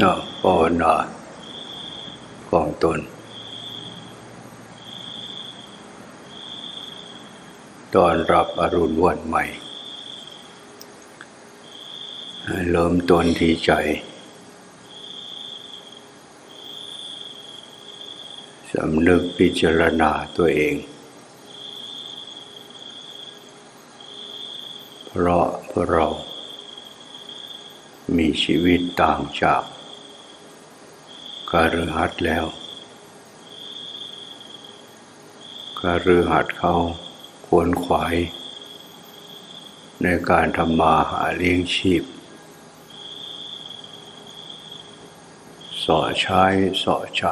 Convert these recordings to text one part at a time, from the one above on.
นาะภาวนาของตน ตอนรับอรุณวันใหม่ เริ่มต้นที่ใจ สำนึกพิจารณาตัวเอง เพราะพวกเรา มีชีวิตต่างจากการหัดแล้วการหัดเขาควรขวาย ในการทำมาหาเลี้ยงชีพสอใช้สอใจ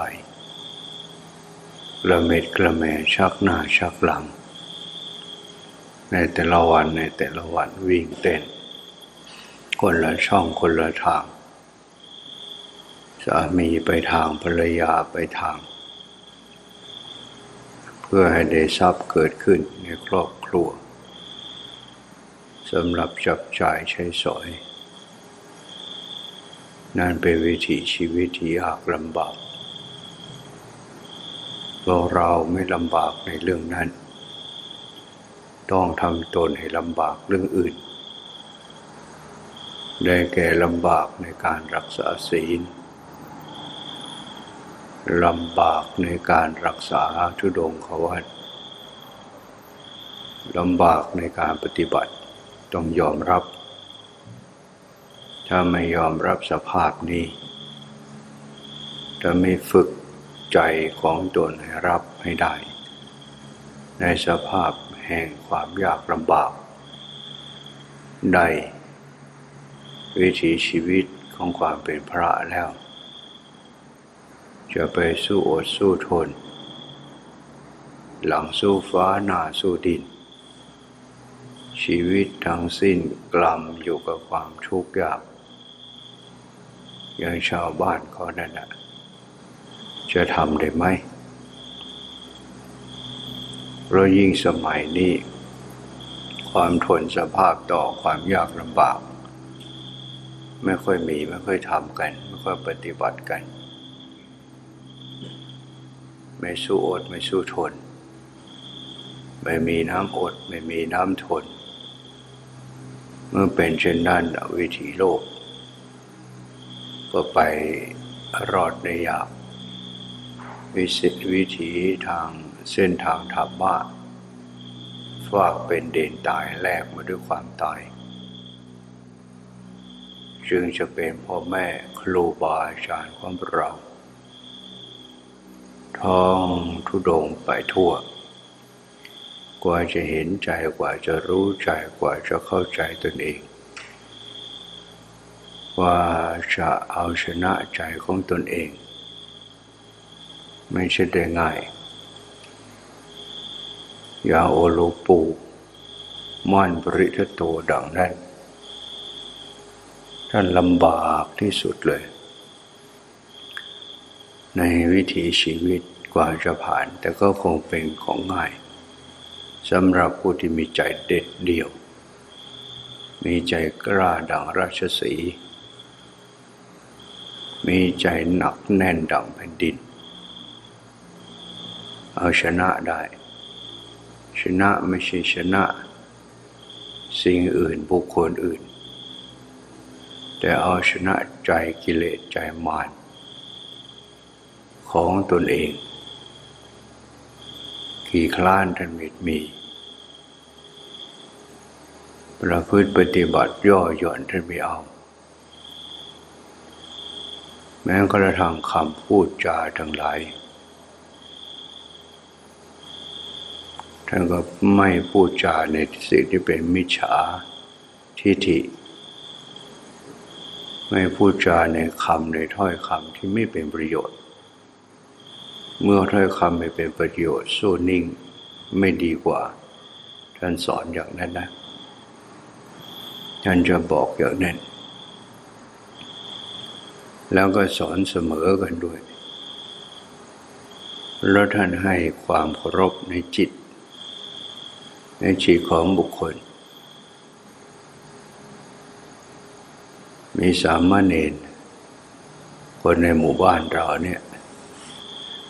กระเม็ดกระแมชักหน้าชักหลัง ในแต่ละวันในแต่ละวันวิ่งเต้น คนละช่องคนละทาง สามีไปทางภรรยาไปทาง เพื่อให้ได้ทรัพย์เกิดขึ้นในครอบครัวสำหรับจับจ่ายใช้สอย นั่นเป็นวิถีชีวิตที่ยากลำบากเราเราไม่ลำบากในเรื่องนั้น ต้องทำตนให้ลำบากเรื่องอื่น ได้แก่ลำบากในการรักษาศีลลำบากในการรักษาทุดงขวัตลำบากในการปฏิบัติต้องยอมรับ ถ้าไม่ยอมรับสภาพนี้ จะไม่ฝึกใจของตนให้รับให้ได้ ในสภาพแห่งความยากลำบาก ได้ วิถีชีวิตของความเป็นพระแล้ว จะไปสู้อดสู้ทน หลังสู้ฟ้าหน้าสู้ดิน ชีวิตทั้งสิ้นกลัมอยู่กับความทุกข์ยากอย่างชาวบ้านเขานั่นแหละจะทำได้ไหมเพราะยิ่งสมัยนี้ ความทนสภาพต่อความยากลำบาก ไม่ค่อยมีไม่ค่อยทำกัน ไม่ค่อยปฏิบัติกัน ไม่สู้อดไม่สู้ทน ไม่มีน้ำอด ไม่มีน้ำทน เมื่อเป็นเช่นนั้นวิถีโลก ก็ไปรอดในยากวิสิวิถีทางเส้นทางธรรมะฝากเป็นเด่นตายแลกมาด้วยความตาย จึงจะเป็นพ่อแม่ครูบาอาจารย์ของเราท้องทุดงไปทั่ว กว่าจะเห็นใจกว่าจะรู้ใจกว่าจะเข้าใจตนเองว่าจะเอาชนะใจของตนเอง ไม่ใช่ได้ง่ายยาโอโลปูม่นปริทโตดังนั้น ท่านลำบากที่สุดเลย ในวิถีชีวิตกว่าจะผ่าน แต่ก็คงเป็นของง่ายสำหรับผู้ที่มีใจเด็ดเดี่ยว มีใจกล้าดังราชสี มีใจหนักแน่นดังแผ่นดิน เอาชนะได้ ชนะไม่ใช่ชนะ สิ่งอื่นบุคคลอื่น แต่เอาชนะใจกิเลสใจมารของตนเอง ขี่คลานท่านมิดมี ประพฤติปฏิบัติย่อหย่อนท่านไม่เอา แม้กระทั่งคำพูดจาทั้งหลายท่านก็ไม่พูดจาในสิ่งที่เป็นมิจฉาทิฏฐิ ไม่พูดจาในคำในถ้อยคำที่ไม่เป็นประโยชน์ เมื่อถ้อยคำไม่เป็นประโยชน์สู้นิ่งไม่ดีกว่า ท่านสอนอย่างนั้นนะ ท่านจะบอกอย่างนั้น แล้วก็สอนเสมอกันด้วย แล้วท่านให้ความเคารพในจิต ในจิตของบุคคล มีสามเณรคนในหมู่บ้านเราเนี่ย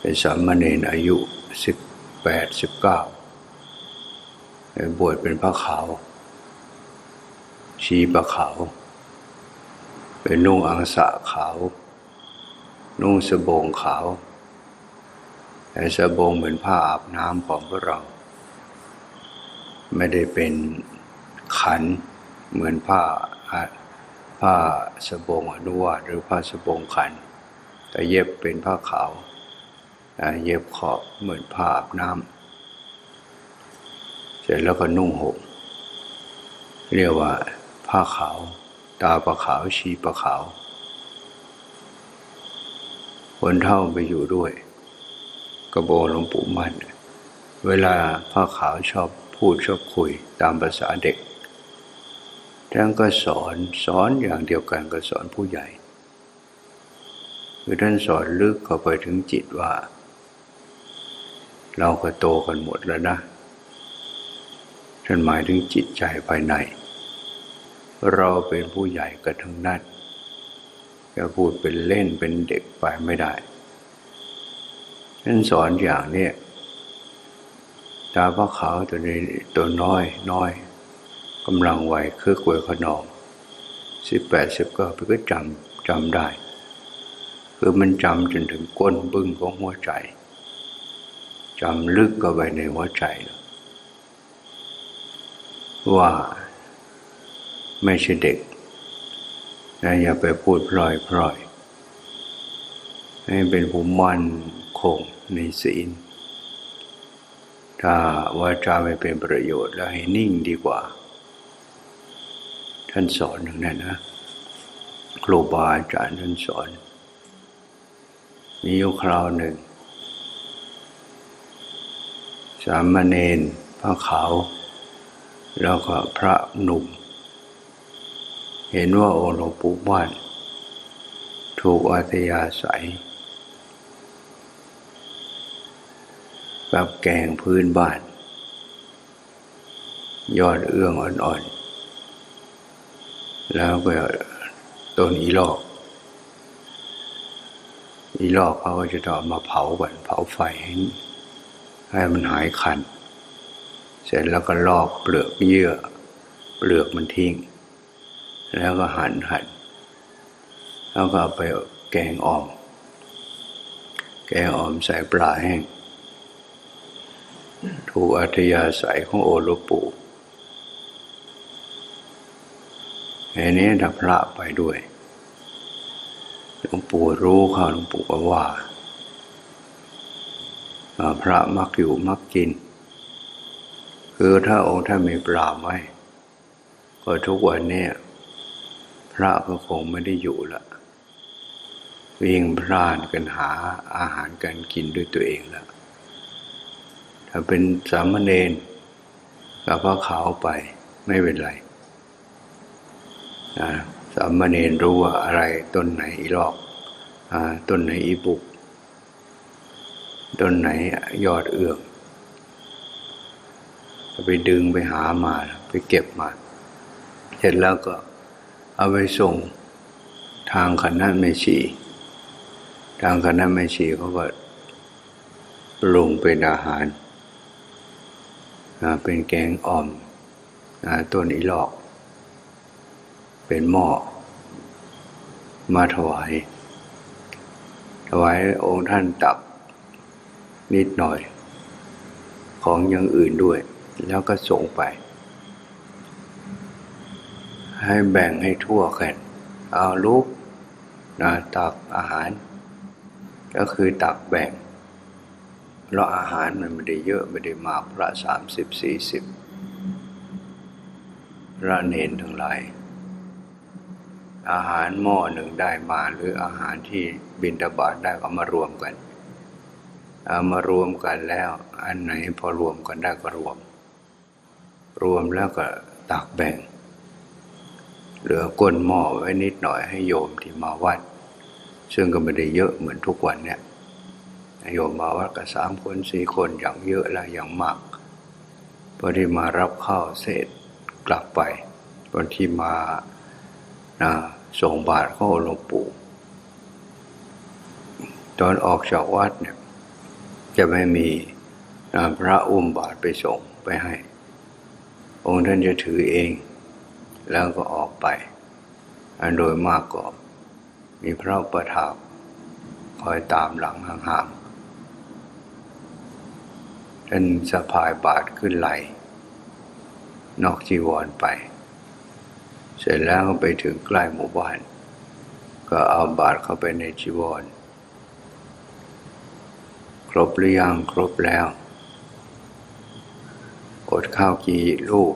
เป็นสามเณรอายุสิบแปดสิบเก้าบวชเป็นพระขาว ชีพระขาว เป็นนุ่งอังสะขาว นุ่งสบงขาวแต่สบงเหมือนผ้าอาบน้ำของพวกเรา ไม่ได้เป็นขันเหมือนผ้า ผ้าสบงอนุวาตหรือผ้าสบงขันแต่เย็บเป็นผ้าขาวเย็บขอบเหมือนผ้าอาบน้ำเสร็จแล้วก็นุ่งห่มเรียกว่าผ้าขาว ตาปลาขาวชีปลาขาว คนเท่าไปอยู่ด้วย กระโบหลวงปู่มั่น เวลาผ้าขาวชอบพูดชอบคุยตามภาษาเด็ก ท่านก็สอนสอนอย่างเดียวกันก็สอนผู้ใหญ่ คือท่านสอนลึกเข้าไปถึงจิตว่า เราก็โตกันหมดแล้วนะท่านหมายถึงจิตใจภายใน เราเป็นผู้ใหญ่กันทั้งนั้นจะพูดเป็นเล่นเป็นเด็กไปไม่ได้ท่านสอนอย่างนี้ตาพระขาวตัวนี้ตัวน้อยน้อย กำลังวัยคือกวยขนองสิบแปดสิบเก้าไปก็จำจำได้ คือมันจำจนถึงก้นบึ้งของหัวใจจำลึกเข้าไปในหัวใจ ว่าไม่ใช่เด็กนะอย่าไปพูดพลอยพลอยให้เป็นผู้มั่นคงในศีล ถ้าวาจาไม่เป็นประโยชน์แล้วให้นิ่งดีกว่า ท่านสอนอย่างนั้นนะครูบาอาจารย์ท่านสอน มีอยู่คราวหนึ่ง สามเณรพระขาว แล้วก็พระหนุ่ม เห็นว่าโอหลวงปู่บ้านถูกอัธยาศัยกับแกงพื้นบ้าน ยอดเอื้องอ่อน แล้วก็ต้นอีลอก อีลอกเขาก็จะต้องมาเผาก่อนเผาไฟให้ให้มันหายคัน เสร็จแล้วก็ลอกเปลือกเยื่อ เปลือกมันทิ้ง แล้วก็หั่นหั่นแล้วก็ไปแกงอ่อม แกงอ่อมใส่ปลาแห้ง ถูกอัธยาศัยของโอโลปู อันนี้ดับพระไปด้วยหลวงปู่รู้เขาหลวงปู่ก็ว่าพระมักอยู่มักกิน คือถ้าองค์ท่านม่ปราไว้ก็ทุกวันนี้พระก็คงไม่ได้อยู่ละวิ่งพลานกันหาอาหารการกินด้วยตัวเองแล้วถ้าเป็นสามเณรกับพระขาวไปไม่เป็นไร สามเณรรู้ว่าอะไรต้นไหนอีลอกอต้นไหนอีบุก ต้นไหนยอดเอื้องไปดึงไปหามา ไปเก็บมา เสร็จแล้วก็เอาไปส่งทางคณะเมชีทางคณะเมชีเขาก็ปรุงเป็นอาหาร เป็นแกงอ่อมต้นอีลอก เป็นหม้อมาถวาย ถวายองค์ท่านตักนิดหน่อย ของอย่างอื่นด้วย แล้วก็ส่งไป ให้แบ่งให้ทั่วกัน เอาลูกนะตักอาหาร ก็คือตักแบ่งแล้วอาหารมันไม่ได้เยอะไม่ได้มากพระสามสิบสี่สิบพระเนนทั้งหลาย อาหารหม้อหนึ่งได้มา หรืออาหารที่บินตบาทได้ก็มารวมกันเอามารวมกันแล้ว อันไหนพอรวมกันได้ก็รวม รวมแล้วก็ตักแบ่ง เหลือก้นหม้อไว้นิดหน่อยให้โยมที่มาวัด ซึ่งก็ไม่ได้เยอะเหมือนทุกวันเนี่ยโยมมาวัดก็สามคนสี่คนอย่างเยอะแล้วอย่างมากพอที่มารับข้าวเสร็จกลับไปคนที่มา ส่งบาตรเข้าหลวงปู่ ตอนออกจากวัดเนี่ย จะไม่มีพระอุ้มบาตรไปส่งไปให้ องค์ท่านจะถือเอง แล้วก็ออกไป อันโดยมากก็มีพระประทับคอยตามหลังห่างๆท่านสะพายบาตรขึ้นไหลนอกจีวรไป เสร็จแล้วก็ไปถึงใกล้หมู่บ้าน ก็เอาบาตรเข้าไปในจีวร ครบหรือยังครบแล้วอดข้าวกี่ลูก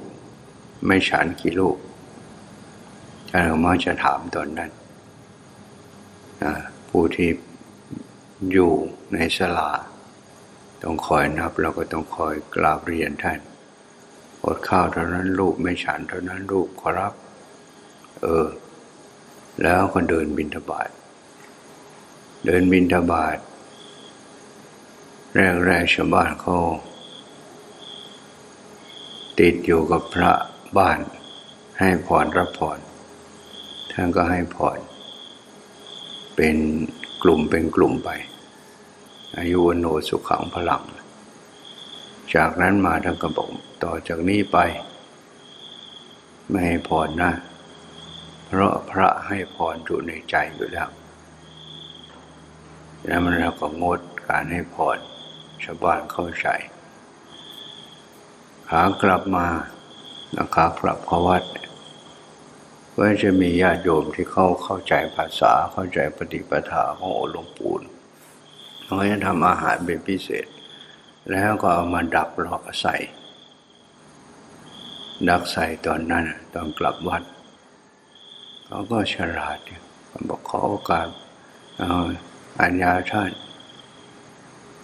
ไม่ฉันกี่ลูกท่านมาจะถามตอนนั้นผู้ที่อยู่ในสลา ต้องคอยนับเราก็ต้องคอยกราบเรียนท่านอดข้าวเท่านั้นลูกไม่ฉันเท่านั้นลูกขอรับ เออ แล้วก็เดินบินทบาทเดินบินทบาทแรกๆชาวบ้านเขาติดอยู่กับพระบ้าน ให้พรรับพรท่านก็ให้พรเป็นกลุ่มเป็นกลุ่มไป อายุวโนสุขังพลัง จากนั้นมาท่านก็บอกต่อจากนี้ไป ไม่ให้พรนะ เพราะพระให้พรอยู่ในใจอยู่แล้วแล้วมันเราก็งดการให้พรชาวบ้านเข้าใจขากลับมาขากลับเข้าวัดก็จะมีญาติโยมที่เข้าเข้าใจภาษาเข้าใจปฏิปทาของอหลวงปู่เขาจะทำอาหารเป็นพิเศษ แล้วก็เอามาดักรอใส่ ดักใส่ตอนนั้นตอนกลับวัด เขาก็ฉลาดเขาบอกขอโอกาสอัญญาท่าน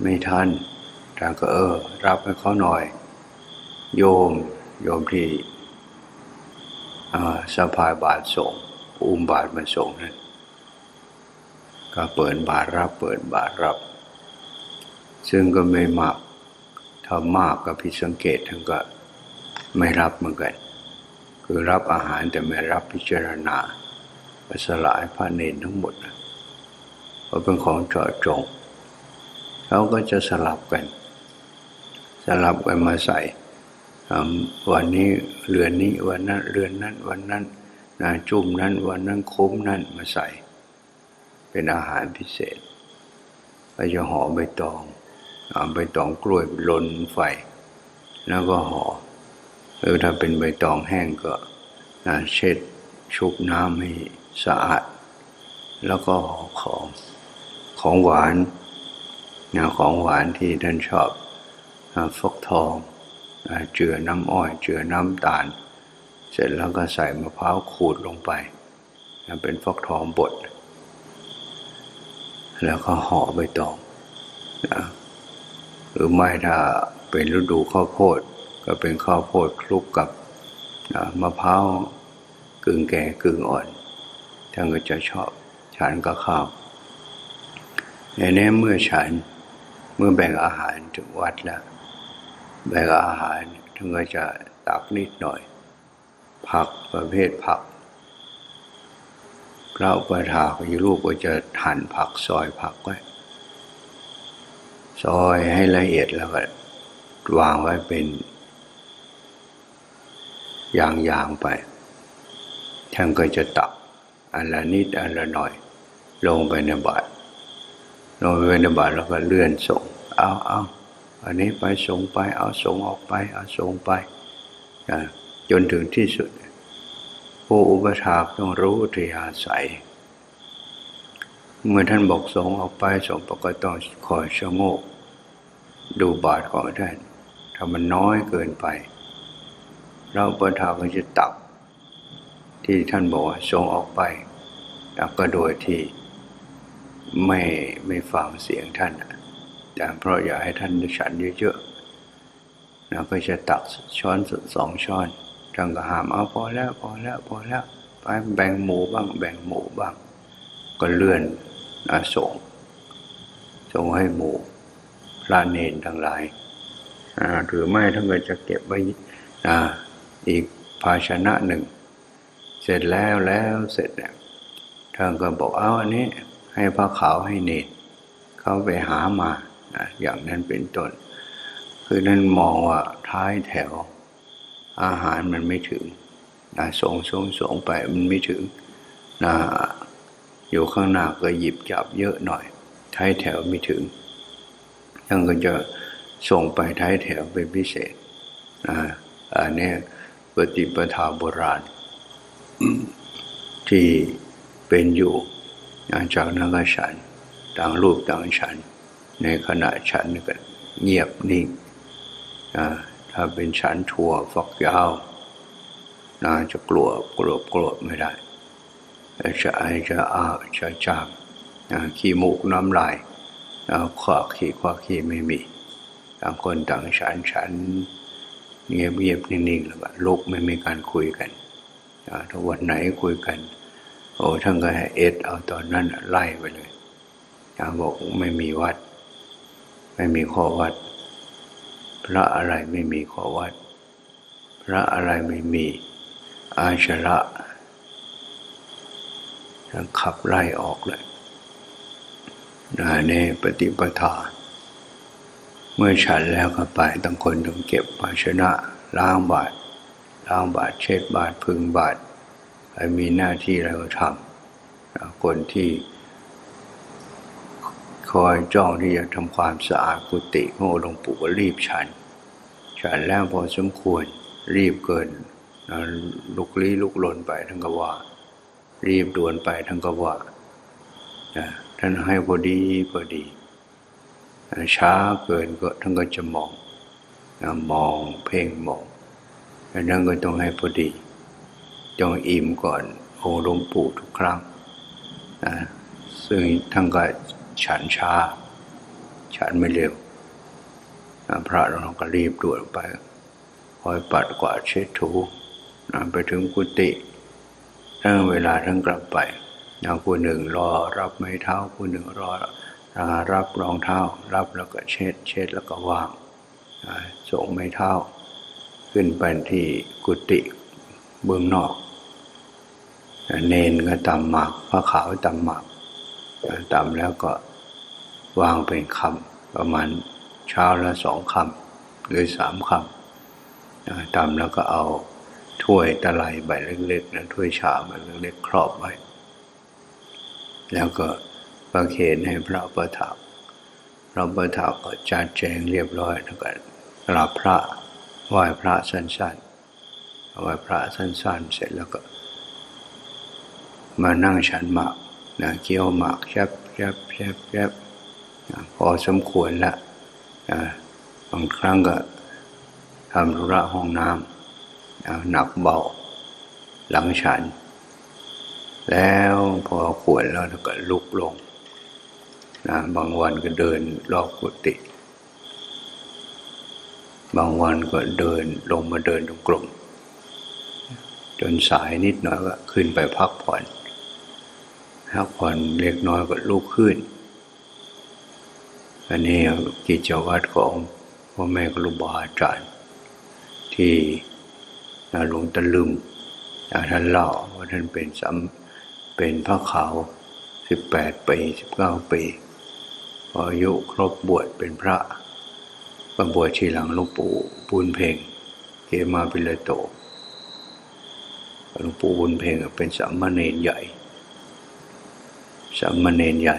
ไม่ทันแต่ก็เออ รับให้เขาหน่อย โยม โยมที่สะพายบาทส่ง อุ้มบาทมาส่งนั้นก็เปิดบาทรับ เปิดบาทรับ ซึ่งก็ไม่มากถ้ามากก็ผิดสังเกตทั้งก็ไม่รับเหมือนกัน คือรับอาหารแต่ไม่รับพิจารณาสลายพระเนรทั้งหมดเพราะเป็นของเจาะจงเขาก็จะสลับกัน สลับกันมาใส่วันนี้เรือนนี้วันนั้นเรือนนั้น วันนั้นนาจุ่มนั้น วันนั้นคุ้มนั้นมาใส่ เป็นอาหารพิเศษก็จะห่อใบตองใบตองกล้วยลนไฟ แล้วก็ห่อ หรือถ้าเป็นใบตองแห้งก็เช็ดชุบน้ำให้สะอาด แล้วก็ห่อของของหวานของหวานที่ท่านชอบฟกทองเจือน้ำอ้อยเจือน้ำตาล เสร็จแล้วก็ใส่มะพร้าวขูดลงไป เป็นฟกทองบด แล้วก็ห่อใบตองนะหรือไม่ถ้าเป็นฤดูข้าวโพด ก็เป็นข้าวโพดคลุกกับมะพร้าวกึ่งแก่กึ่งอ่อนท่านก็จะชอบฉันก็ข้าวในนี้เมื่อฉันเมื่อแบ่งอาหารถึงวัดแล้วแบ่งอาหารถึงก็จะตักนิดหน่อย ผักประเภทผักพระอุปถาอยู่รูปก็จะหั่นผักซอยผักไว้ ซอยให้ละเอียดแล้วก็วางไว้เป็น อย่างๆไป ท่านก็จะตักอันละนิดอันละหน่อย ลงไปในบาตรลงไปในบาตรแล้วก็เลื่อนส่ง เอาเอาอันนี้ไปส่งไป เอาส่งออกไป เอาส่งไปจนถึงที่สุด ผู้อุปถากต้องรู้ที่อาศัย เมื่อท่านบอกส่งออกไปส่งปกต้องคอยชะโงก ดูบาทของท่านถ้ามันน้อยเกินไป เราอุปถาก็จะตักที่ท่านบอกว่าส่งออกไปแล้วก็โดยที่ไม่ไม่ฟังเสียงท่านแต่เพราะอยากให้ท่านฉันเยอะๆเราก็จะตักช้อนสุดสองช้อนท่านก็หามเอาพอแล้วพอแล้วพอแล้วไปแบ่งหมูบ้าง แบ่งหมูบ้าง ก็เลื่อนนะส่งส่งให้หมูพระเนนทั้งหลายหรือไม่ท่านก็จะเก็บไว้ อีกภาชนะหนึ่ง เสร็จแล้วแล้วเสร็จเนี่ยท่านก็บอกเอาอันนี้ ให้พระขาวให้เนนเขาไปหามานะอย่างนั้นเป็นต้น คือนั่นมองว่าท้ายแถว อาหารมันไม่ถึงนะส่งส่งส่งไปมันไม่ถึงนะอยู่ข้างหน้าก็หยิบจับเยอะหน่อย ท้ายแถวไม่ถึงยังก็จะส่งไปท้ายแถวเป็นพิเศษนะอันนี้ ปฏิปทาโบราณ ที่เป็นอยู่จากนั้นก็ฉันต่างรูปต่างฉัน ในขณะฉันก็เงียบนิ่งถ้าเป็นฉันทั่วฟักยาวนาจะกลัวกลัวกลัวไม่ได้จะไอจะอาจะจามขี้มูกน้ำลายขวาขี้ขวาขี้ไม่มีต่างคนต่างฉันฉัน เงียบเงียบนิ่งๆแล้วก็ลุกไม่มีการคุยกันถ้าวันไหนคุยกัน โอ้ท่านก็ให้เอ็ดเอาตอนนั้นไล่ไปเลยบอกไม่มีวัด ไม่มีข้อวัด พระอะไรไม่มีข้อวัด พระอะไรไม่มี อาชระขับไล่ออกเลยนาเนปฏิปทา เมื่อฉันแล้วก็ไปตั้งคนต้องเก็บภาชนะล้างบาตรล้างบาตรเช็ดบาตรพึงบาตรใครมีหน้าที่อะไรก็ทำคนที่ คอยจ้องที่จะทำความสะอาดกุฏิของหลวงปู่ก็รีบฉัน ฉันแล้วพอสมควรรีบเกินลุกลี้ลุกลนไปทั้งกว่า รีบด่วนไปทั้งกว่าท่านให้พอดีพอดี ช้าเกินก็ท่านก็จะมองมองเพ่งมองดังนั้นก็ต้องให้พอดีต้องอิ่มก่อนโอหลวงปู่ทุกครั้งนะซึ่งท่านก็ฉันช้า ฉันไม่เร็วพระเราก็รีบด่วนไป คอยปัดกวาดเช็ดถูไปถึงกุฏิทั้งเวลาทั้งกลับไปอย่างผู้หนึ่งรอรับไม้เท้าผู้หนึ่งรอรับ รับรองเท้า รับแล้วก็เช็ด เช็ดแล้วก็วางส่งไม้เท้า ขึ้นไปที่กุฏิเบื้องนอก เนนก็ตำหมากพระขาวตำหมากตำแล้วก็วางเป็นคำประมาณเช้าละสองคำหรือสามคำตำแล้วก็เอาถ้วยตะไลใบเล็กๆนะถ้วยชาใบเล็กๆครอบไว้ แล้วก็ ระเคนให้พระประทับพระประทับก็จัดแจงเรียบร้อยแล้วก็กราบพระไหว้พระสั้นๆไหว้พระสั้นๆ เสร็จแล้วก็ มานั่งฉันหมากนะเกี่ยวหมากแยบแยบแยบแยบพอสมควรแล้วบางครั้งก็ทำธุระห้องน้ำหนักเบา หลังฉัน แล้วพอขวนแล้วก็ลุกลง นะบางวันก็เดินรอบกุฏิบางวันก็เดินลงมาเดินตรงกลมจนสายนิดหน่อยก็ขึ้นไปพักผ่อนพักผ่อนเล็กน้อยก็ลุกขึ้น อันนี้กิจวัตรของพ่อแม่ครูบาอาจารย์ที่หลวงตะลึงท่านเล่าว่าท่านเป็นสัมเป็นพระขาวสิบแปดปีสิบเก้าปี ออายุครบบวชเป็นพระก็บวชชีหลังหลวงปู่บุญเพ่งเกมาปิเลโตหลวงปู่บุญเพ่งเป็นสัมเนนใหญ่สัมเนนใหญ่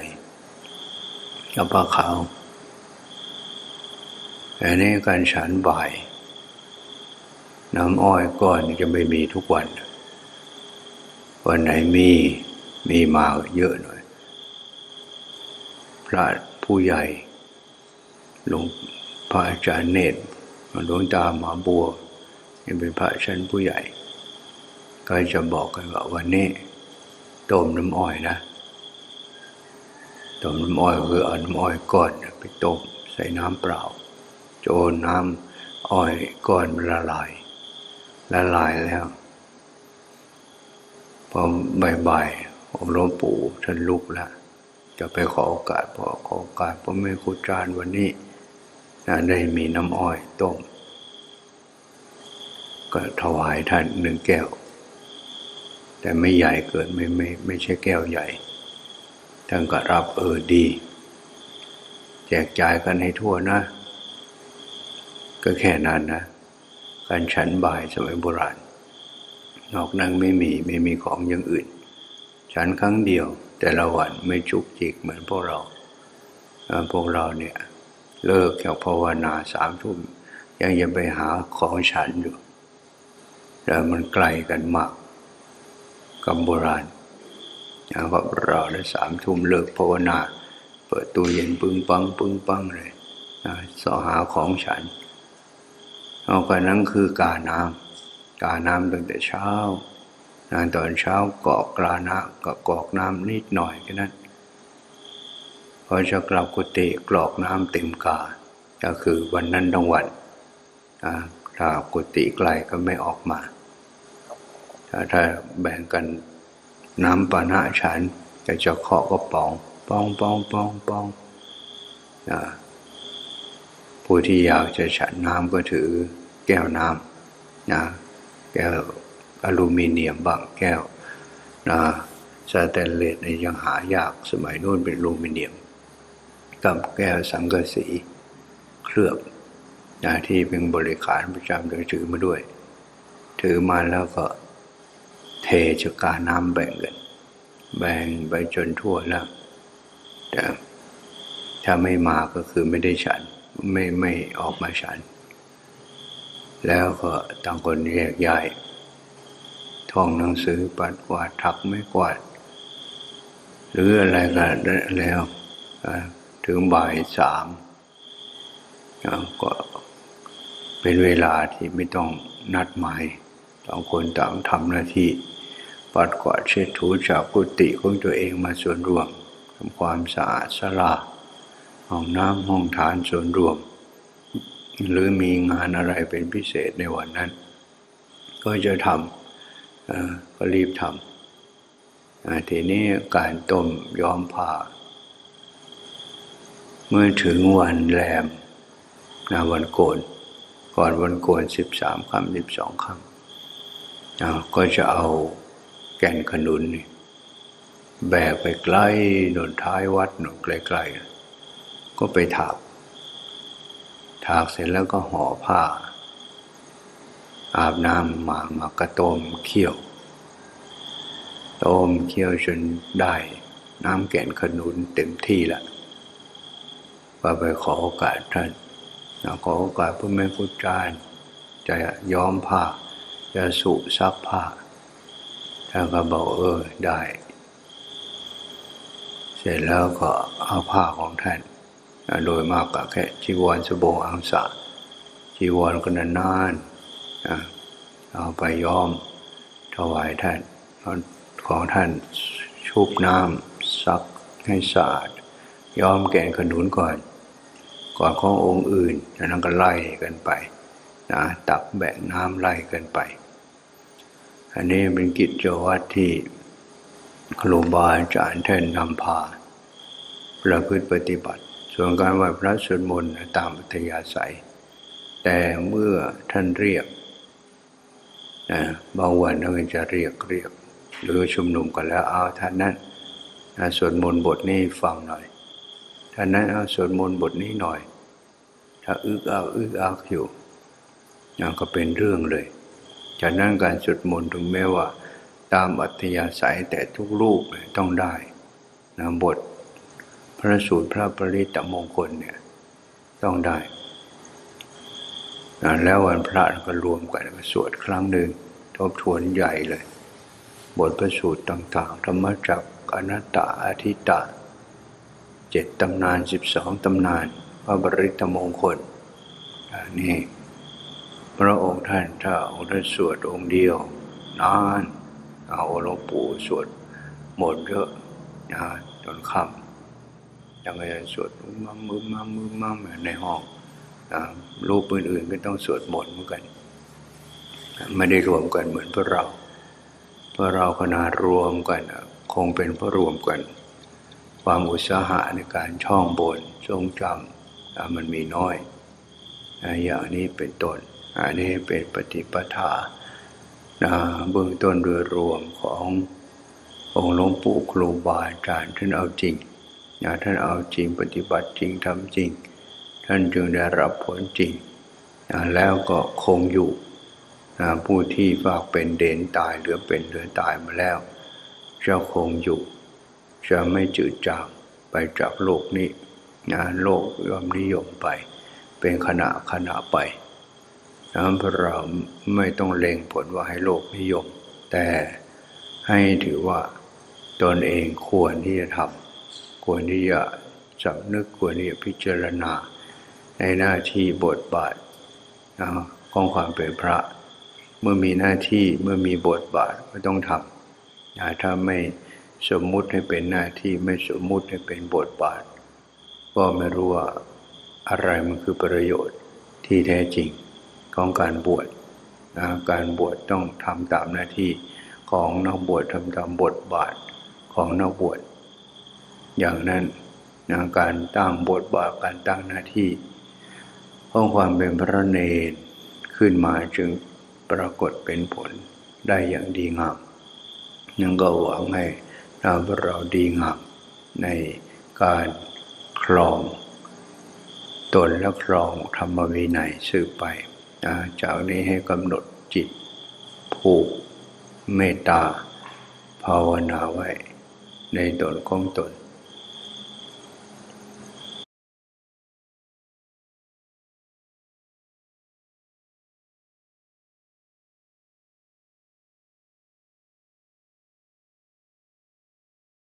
กับพระขาวอันนี้การฉันบ่าย น้ำอ้อยก้อนจะไม่มีทุกวัน วันไหนมีมีมาเยอะหน่อยพระ ผู้ใหญ่ หลวงพระอาจารย์เนตรหลวงตาหมาบัวยังเป็นพระชั้นผู้ใหญ่ก็จะบอกกันว่าวันนี้ต้มน้ำอ้อยนะต้มน้ำอ้อยคือเอาน้ำอ้อยก้อนไปต้มใส่น้ำเปล่าโจนน้ำอ้อยก้อนละลายละลายแล้วพอบ่ายๆองหลวงปู่ท่านลุกแล้ว จะไปขอโอกาสพอขอโอกาสพ่อแม่ครูจารย์วันนี้นะได้มีน้ำอ้อยต้มก็ถวายท่านหนึ่งแก้ว แต่ไม่ใหญ่เกินไม่ไม่ไม่ใช่แก้วใหญ่ ท่านก็รับเออดี แจกจ่ายกันให้ทั่วนะ ก็แค่นั้นนะ การฉันบ่ายสมัยโบราณ นอกนั้นไม่มีไม่มีของอย่างอื่น ฉันครั้งเดียว แต่ละวันไม่จุกจิกเหมือนพวกเรา พวกเราเนี่ย เลิกจากภาวนาสามทุ่มยังจะไปหาของฉันอยู่แล้วมันไกลกันมากกับโบราณอย่างว่าเราได้สามทุ่มเลิกภาวนา เปิดตู้เย็นปึ้งปังปึ้งปังเลยสอหาของฉัน เอาไปนั้นคือกาน้ำกาน้ำตั้งแต่เช้า ตอนเช้าเกอกกลานะก็กอกน้ำนิดหน่อยแค่นั้นพอจะกลับกุฏิกรอกน้ำเต็มกา ก็คือวันนั้นทั้งวันถ้ากุฏิไกลก็ไม่ออกมา ถ้าถ้าแบ่งกันน้ำปานะฉันก็จะเคาะก็ปองปองปองปองปองผู้ที่อยากจะฉันน้ำก็ถือแก้วน้ำนะแก้ว อลูมิเนียมบางแก้วนะสแตนเลสยังหายากสมัยนู้นเป็นอลูมิเนียมกับแก้วสังกะสีเคลือบนะที่เป็นบริการประจำโดยถือมาด้วย ถือมาแล้วก็เทจะกาน้ำแบ่งกันแบ่งไปจนทั่วแล้วแต่ถ้าไม่มาก็คือไม่ได้ฉันไม่ไม่ออกมาฉัน แล้วก็ต่างคนแยกย้าย ท่องหนังสือปัดกวาดทักไม่กวาด หรืออะไรกันแล้วถึงบ่ายสามก็เป็นเวลาที่ไม่ต้องนัดหมายต่างคนต่างทำหน้าที่ ปัดกวาดเช็ดถูจากกุฏิของตัวเองมาส่วนรวมทำความสะอาดสลาห้องน้ำห้องทานส่วนรวม หรือมีงานอะไรเป็นพิเศษในวันนั้น ก็จะทำ ก็รีบทำทีนี้การต้มย้อมผ้า เมื่อถึงวันแรมนาวันโกน ก่อนวันโกนสิบสามคำสิบสองคำก็จะเอาแก่นขนุนนี่แบกไปใกล้นนท้ายวัดหนนใกล้ๆก็ไปถากถากเสร็จแล้วก็ห่อผ้า อาบน้ำหมามากระต้มเคี่ยว ต้มเคี่ยวจนได้น้ำแก่นขนุนเต็มที่ละก็ไปขอโอกาสท่านขอโอกาสพระแม่พุทธารย์จะย้อมผ้า จะสุซักผ้าท่านก็บอกเออได้ เสร็จแล้วก็เอาผ้าของท่านโดยมากก็แค่จีวรสบงอังสะจีวรก็นานๆ เอาไปย้อมถวายท่านของท่านชุบน้ำซักให้สะอาดย้อมแกนขนุนก่อน ก่อนขององค์อื่นแล้วนั้นก็ไล่กันไปนะตักแบ่งน้ำไล่กันไป อันนี้เป็นกิจวัตรที่ครูบาอาจารย์ท่านนำพาประพฤติปฏิบัติ ส่วนการไหว้พระสวดมนต์ตามอัธยาศัย แต่เมื่อท่านเรียก บางวันท่านจะเรียกเรียก หรือชุมนุมกันแล้วเอาท่านนั้นสวดมนต์บทนี้ฟังหน่อย ท่านนั้นเอาสวดมนต์บทนี้หน่อย ถ้าอึกเอาอึกเอาอยู่นั่นก็เป็นเรื่องเลย จากนั้นการสวดมนต์ถึงแม้ว่า ตามอัธยาศัยแต่ทุกรูปต้องได้นะบทพระสูตรพระปริตตมงคลเนี่ยต้องได้ แล้ววันพระก็รวมกันมาสวดครั้งหนึ่งทบทวนใหญ่เลย บทพระสูตรต่าง ๆ ธรรมจักอนัตตาอาทิตตาเจ็ดตำนานสิบสองตำนาน พระบริตมงคลนี่ พระองค์ท่านถ้าองค์ท่านสวดองค์เดียวนานเอาหลวงปู่สวดหมดเยอะนะจนค่ำยังไงสวดมือมั่มือมั่มือมั่งในห้อง รูปอื่นๆก็ต้องสวดหมดเหมือนกัน ไม่ได้รวมกันเหมือนพวกเราพวกเราคณะรวมกันคงเป็นเพราะรวมกัน ความอุตสาหะในการช่องบนทรงจำมันมีน้อย อย่างนี้เป็นต้นอันนี้เป็นปฏิปทาเบื้องต้นโดยรวมขององค์หลวงปู่ครูบาอาจารย์ท่านเอาจริงท่านเอาจริงปฏิบัติจริงทำจริง ท่านจึงได้รับผลจริง แล้วก็คงอยู่ผู้ที่ฝากเป็นเด่นตายหรือเป็นหรือตายมาแล้วจะคงอยู่ จะไม่จืดจางไปจากโลกนี้นะโลกยอมนิยมไป เป็นขณะขณะไปนะเราไม่ต้องเล็งผลว่าให้โลกนิยม แต่ให้ถือว่าตนเองควรที่จะทำควรที่จะสำนึกควรที่จะพิจารณา ในหน้าที่บทบาทของความเป็นพระ เมื่อมีหน้าที่เมื่อมีบทบาทก็ต้องทำถ้าไม่สมมุติให้เป็นหน้าที่ไม่สมมุติให้เป็นบทบาท ก็ไม่รู้ว่าอะไรมันคือประโยชน์ที่แท้จริงของการบวชการบวชต้องทำตามหน้าที่ของนักบวชทำตามบทบาทของนักบวชอย่างนั้นนะการตั้งบทบาทการตั้งหน้าที่ ของความเป็นพระเนรขึ้นมาจึงปรากฏเป็นผลได้อย่างดีงามยังก็หวังให้เราดีงามในการครอง ตนและครองธรรมวินัยสืบไปจากนี้ให้กำหนดจิต ผูกเมตตา ภาวนาไว้ ในตนของตน